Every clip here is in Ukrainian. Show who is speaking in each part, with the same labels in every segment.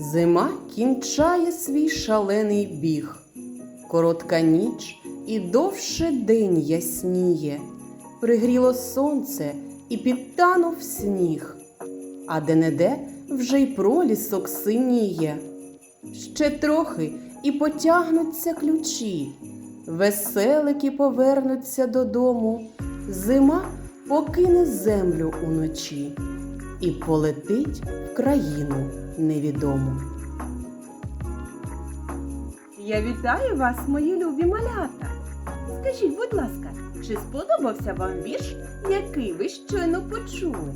Speaker 1: Зима кінчає свій шалений біг. Коротка ніч і довше день ясніє. Пригріло сонце і підтанув сніг, а де-не-де вже й пролісок синіє. Ще трохи і потягнуться ключі, веселики повернуться додому, зима покине землю уночі і полетить в країну невідому.
Speaker 2: Я вітаю вас, мої любі малята. Скажіть, будь ласка, чи сподобався вам вірш, який ви щойно почули?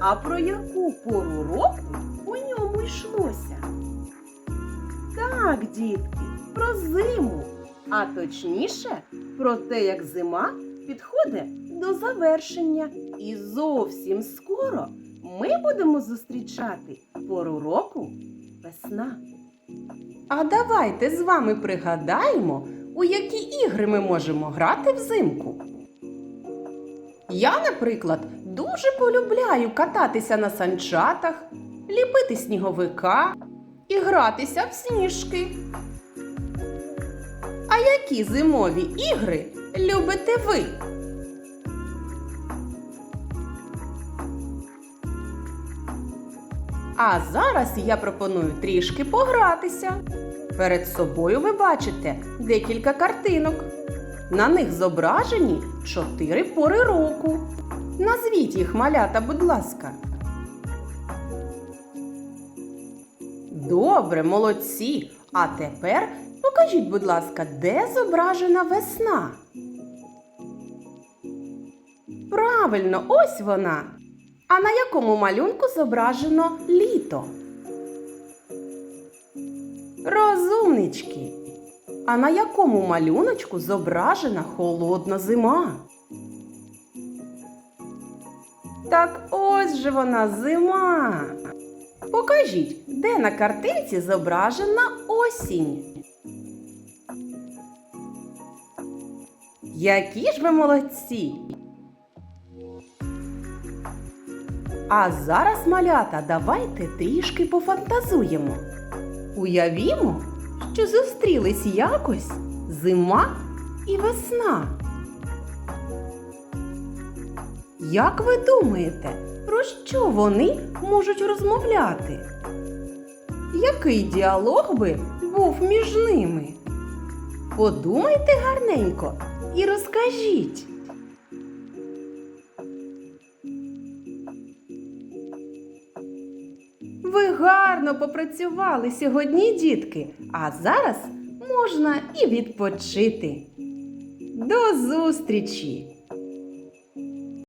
Speaker 2: А про яку пору року у ньому йшлося? Так, дітки, про зиму, а точніше про те, як зима підходить до завершення. І зовсім скоро ми будемо зустрічати пору року весна.
Speaker 1: А давайте з вами пригадаємо, у які ігри ми можемо грати взимку. Я, наприклад, дуже полюбляю кататися на санчатах, ліпити сніговика і гратися в сніжки. А які зимові ігри любите ви? А зараз я пропоную трішки погратися. Перед собою ви бачите декілька картинок. На них зображені чотири пори року. Назвіть їх малята, будь ласка. Добре, молодці. А тепер покажіть, будь ласка, де зображена весна? Правильно, ось вона. А на якому малюнку зображено літо? Розумнички. А на якому малюночку зображена холодна зима? Так ось же вона зима. Покажіть, де на картинці зображена осінь. Які ж ви молодці! А зараз, малята, давайте трішки пофантазуємо. Уявімо, що зустрілись якось зима і весна. Як ви думаєте, про що вони можуть розмовляти? Який діалог би був між ними? Подумайте гарненько і розкажіть. Ви гарно попрацювали сьогодні, дітки, а зараз можна і відпочити. До зустрічі!